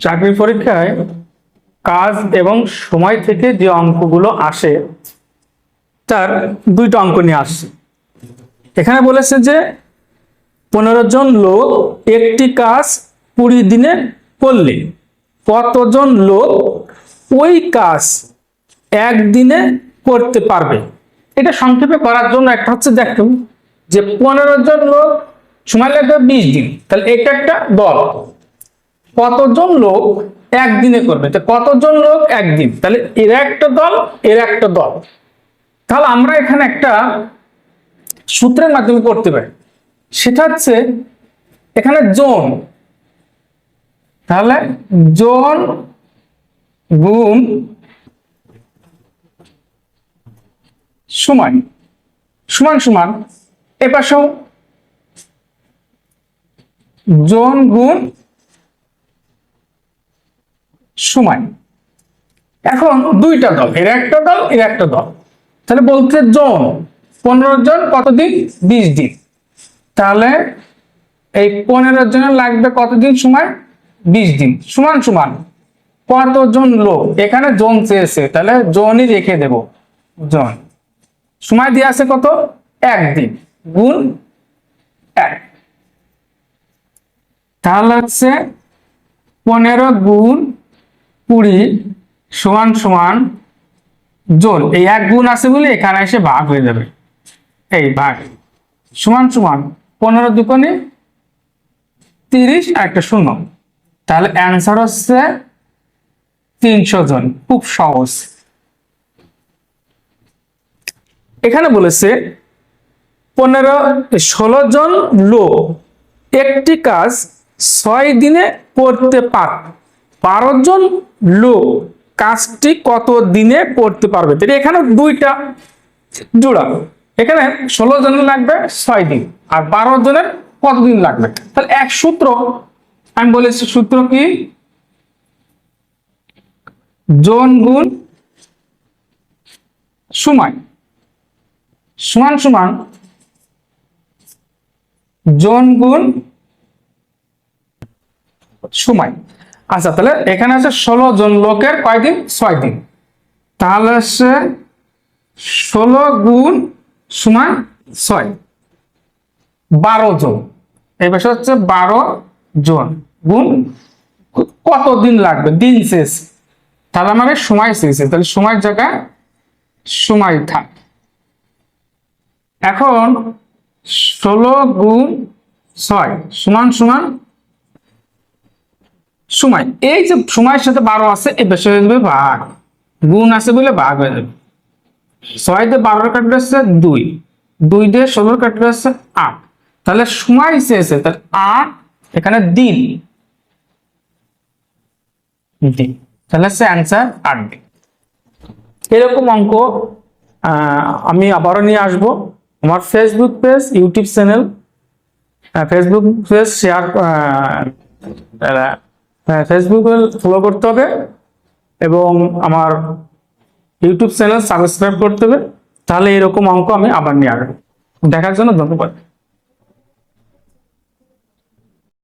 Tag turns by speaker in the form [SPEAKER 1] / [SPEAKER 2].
[SPEAKER 1] চাকরি পরীক্ষায় কাজ এবং সময় থেকে যে অঙ্কগুলো আসে, তার দুইটা অঙ্ক নিয়ে আসছে। এখানে বলেছে যে পনেরো জন লোক একটি কাজ কুড়ি দিনে করলে কতজন লোক ওই কাজ একদিনে করতে পারবে? এটা সংক্ষেপে করার জন্য একটা হচ্ছে দেখুন যে পনেরো জন লোক, সময় লাগবে বিশ দিন। তাহলে এটা একটা দল। কতজন লোক একদিনে করবে? তো কতজন লোক একদিন? তাহলে এর একটা দল, এর একটা দল। তাহলে আমরা এখানে একটা সূত্রের মাধ্যমে করতে পারি। সেটা হচ্ছে এখানে জোন। তাহলে জোন গুণ সময় সমান সমান এ পাশেও জন গুণ সময় এখন দুইটা দল, এর একটা দল, এর একটা দল। তাহলে বলতে জন, পনেরো জন কতদিন? বিশ দিন। তাহলে এই পনেরো জনের লাগবে কতদিন সময় বিশ দিন। সমান সমান কতজন লোক? এখানে জন চেয়েছে, তাহলে জনই রেখে দেব। জন। সময় দিয়ে আছে কত? একদিন গুণ এক। তাহলে হচ্ছে পনেরো গুণ কুড়ি সমান সমান জোন এই এক গুণ আছে বলে এখানে এসে ভাগ হয়ে যাবে। এই ভাগ। সমান সমান পনেরো দুকোনে তিরিশ আর একটা শূন্য। তাহলে অ্যান্সার হচ্ছে তিনশো জন। খুব সহজ। এখানে বলেছে পনেরো ষোলো জন লোক একটি কাজ ছয় দিনে করতে পারে বারো জন লোক কাজটি কত দিনে করতে পারবে? এখানে দুইটা জোড়া। এখানে ষোলো জনের লাগবে, ছয় দিন। আর বারো জনের কতদিন লাগবে? তাহলে এক সূত্র, আমি বলেছি সূত্র কি? জন গুণ সময় সমান সমান জন গুণ সময় আচ্ছা তাহলে এখানে আছে ষোলো জন লোকের কয়দিন? ছয় দিন তাহলে হচ্ছে ষোলো গুণ সমান ছয়। বারো জন। এই পাশে হচ্ছে বারো জন। গুণ কত দিন লাগবে? দিন শেষ। তাহলে আমাকে সময় শেষে তাহলে সময়ের জায়গায় সময় থাক। এখন ষোলো গুণ ছয় সমান সমান সময়, এই যে সময়ের সাথে বারো আছে, এই বেশি হয়ে যাবে ভাগ। গুণ আছে বলে ভাগ হয়ে যাবে। ছয় দিয়ে বারোর কাটবে হচ্ছে দুই। দুই দিয়ে ষোলোর কাটবে হচ্ছে আট। তাহলে সময় শেষে তাহলে আট এখানে দিন। তাহলে হচ্ছে অ্যান্সার আট দিন এরকম অঙ্ক আমি আবারও নিয়ে আসব। আমার Facebook page YouTube channel Facebook page share ফেসবুকে ফলো করতে হবে এবং আমার ইউটিউব চ্যানেল সাবস্ক্রাইব করতে হবে। তাহলে এরকম অঙ্ক আমি আবার নিয়ে আসব। দেখার জন্য ধন্যবাদ।